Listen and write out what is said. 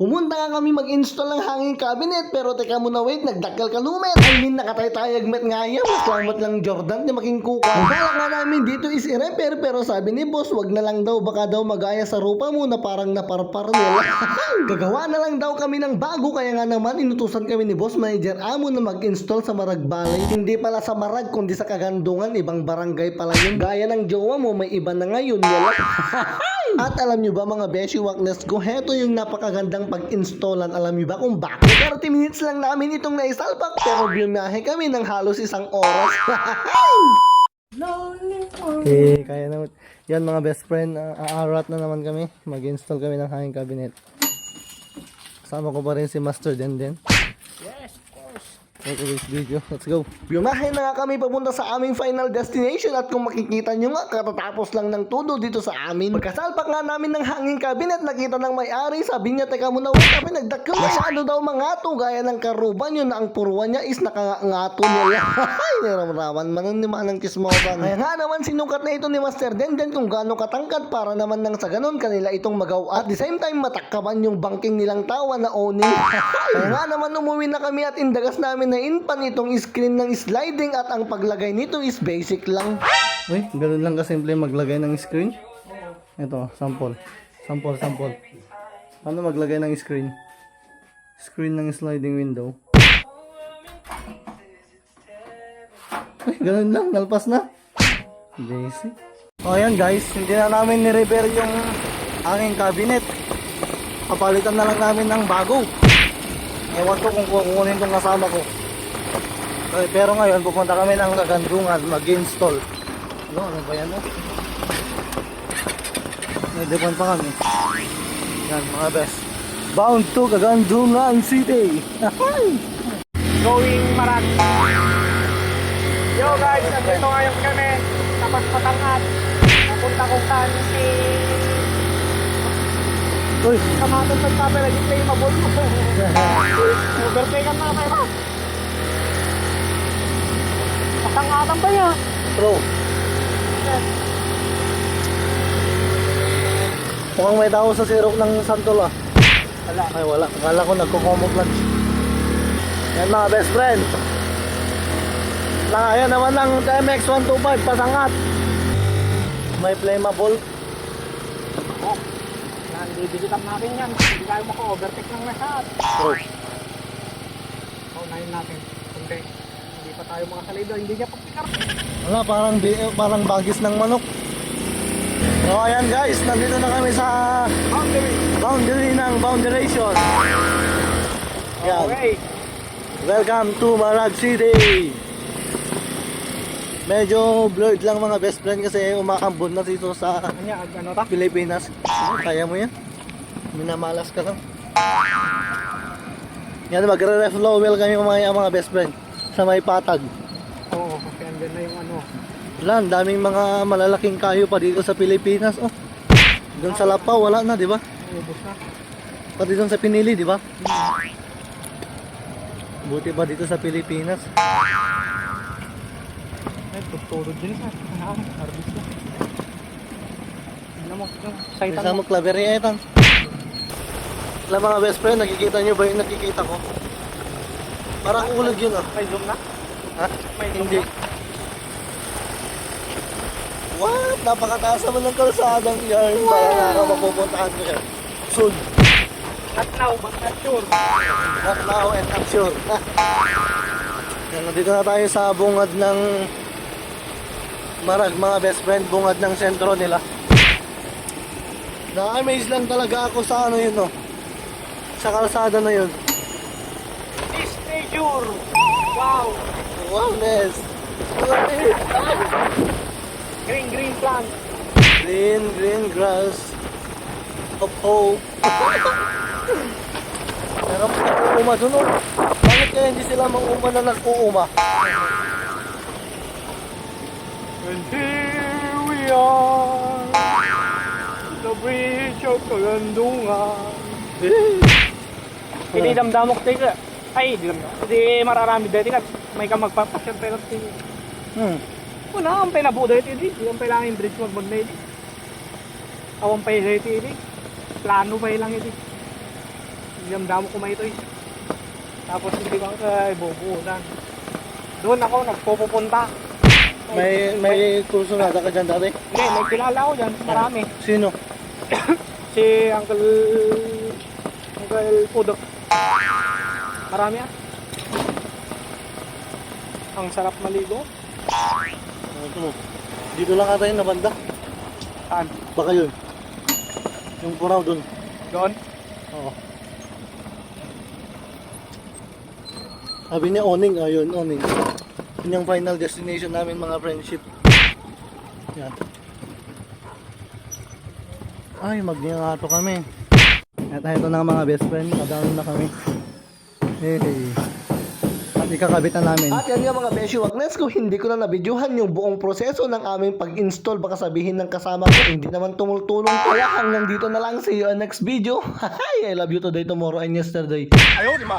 Pumunta nga kami mag-install ng hanging cabinet pero teka muna wait, nagdakal ka lumet. I mean, nakatay-tayag met nga yan. Salamat lang Jordan, di making kuka. Bala nga namin dito is i-repair pero sabi ni boss, wag na lang daw, baka daw magaya sa rupa mo na parang naparpar nila. Gagawa na lang daw kami ng bago kaya nga naman inutusan kami ni boss manager amo na mag-install sa Marag Balay. Hindi pala sa Marag kundi sa Kagandungan, ibang barangay pala yun. Gaya ng jowa mo, may iba na ngayon. Wala. At alam nyo ba mga beshi wakness ko, heto yung napakagandang pag-installan. Alam nyo ba kung bakit? 30 minutes lang namin itong naisalpak pero biyahe kami ng halos isang oras. okay, kaya naman. Yan mga best friend, uh, aarat na naman kami. Mag-install kami ng hanging cabinet. Kasama ko pa rin si Master Denden. Yes, of video. Let's go. Biyahe na nga kami papunta sa aming final destination at kung makikita nyo nga, katatapos lang ng todo dito sa amin. Pagkasalpak nga namin ng hanging cabinet, nakita ng may-ari, sabi niya, teka muna, wait, kami nagdakil. Masyado daw mangato, gaya ng karuban yun na ang puruan niya is nakangato niya. Ay, niramraman, manan ni manang kismosan. Kaya nga naman, sinukat na ito ni Master Denden kung gaano katangkad para naman nang sa ganun kanila itong magawa. At the same time, matakkaban yung banking nilang tawa na owning. Kaya nga naman, umuwi na kami at indagas namin na inpan itong screen ng sliding at ang paglagay nito is basic lang. Uy, ganun lang kasimple maglagay ng screen. Ito, sample. Sample, sample. Paano maglagay ng screen? Screen ng sliding window. Ay, ganun lang, nalpas na. Basic. O yan guys, hindi na namin ni-repair yung aking cabinet. Papalitan na lang namin ng bago. Ewan ko kung kukunin itong kasama ko. Okay, pero ngayon, pupunta kami ng kagandungan mag-install. Ano, ano ba yan? Oh? May depon pa kami. Yan, mga best. Bound to Kagandungan City. Going Marag. Yo guys, nandito ngayon kami. Tapos patangat. Napunta kung saan si... Uy, Kamaton sa na yung play mabul mo. Overtake ang mga kaya. Patangatan ba yan? bro. Mukhang may tao sa sirok ng Santol ah. Wala. Ay wala, akala ko nagko-camouflage. Yan mga best friend. Na, ayan naman ng TMX 125 pasangat. May flammable. Oh. Yan, bibisitan natin yan. Hindi tayo maka-overtake ng lahat. Bro. Paunahin natin. Hindi. Pa tayo makasalida. Hindi niya papikar. Wala, parang, bi- eh, parang bagis ng manok. So ayan guys, nandito na kami sa Boundary. boundary ng Boundaration. Yan. Okay. Welcome to Marag City! Medyo blurred lang mga best friend kasi umakambon na dito sa Kanya, ano ta? Pilipinas. Kaya mo yan? Minamalas ka lang. Yan, magre-reflowel kami mga mga best friend sa may patag. Oo, kasi andyan na yung ano. Wala, ang daming mga malalaking kayo pa dito sa Pilipinas. Oh. Doon sa Lapaw, wala na, di ba? Ubus na. Pati doon sa Pinili, di ba? Buti pa dito sa Pilipinas. Ay, tutulog din sa ano, harvest na. Tignan mo, saitan Isa mo. mo klaberya etan. Wala mga best friend, nakikita nyo ba yung nakikita ko? Parang ulog yun ah. May zoom na? Ha? May zoom Hindi. na? What? Napakataas naman ng kalsadang yan. Para na mapupuntahan ko yan. Soon. Not now, but not sure. Not now and not sure. Yan, nandito na tayo sa bungad ng Marag, mga best friend, bungad ng sentro nila. Na-amaze lang talaga ako sa ano yun, no? Sa kalsada na yun. Nature! Wow! Nes! Green, green plant. Green, green grass of hope. Pero nag-uuma dun, oh. Bakit kaya hindi sila mang-uma na nag-uuma? And here we are. The bridge of Kagandungan. Hindi damdamok tayo. Ay, di damdamok. Hindi mararami dito ka. May ka magpapasyan pero ti. Hmm. Una, ang pinabuo dito hindi. Yung kailangan yung bridge magbag na hindi. Awan pa yung dito hindi. Plano pa lang hindi. Damdamo ko may ito eh. Tapos hindi ko kay bubuulan. Doon ako nagpupunta. May, may kursunada ka dyan dati? Hindi, may kilala ko dyan. Marami. Sino? Si Uncle... Uncle Pudok. Marami ah. Ang sarap maligo. Ito. Dito lang ata yung nabanda. Saan? Baka yun. Yung kuraw dun. Doon? Oo. Sabi niya owning, ayun, owning. Yun yung final destination namin mga friendship. Yan. Ay, magnyangato kami. At ito na mga best friend, madami na kami. Hey. At ikakabit na namin. At yan nga mga beshi wagnes kung hindi ko na nabidyohan yung buong proseso ng aming pag-install baka sabihin ng kasama ko hindi naman tumultulong kaya hanggang dito na lang see you on next video. Hi, I love you today, tomorrow and yesterday. Ayaw, di ba?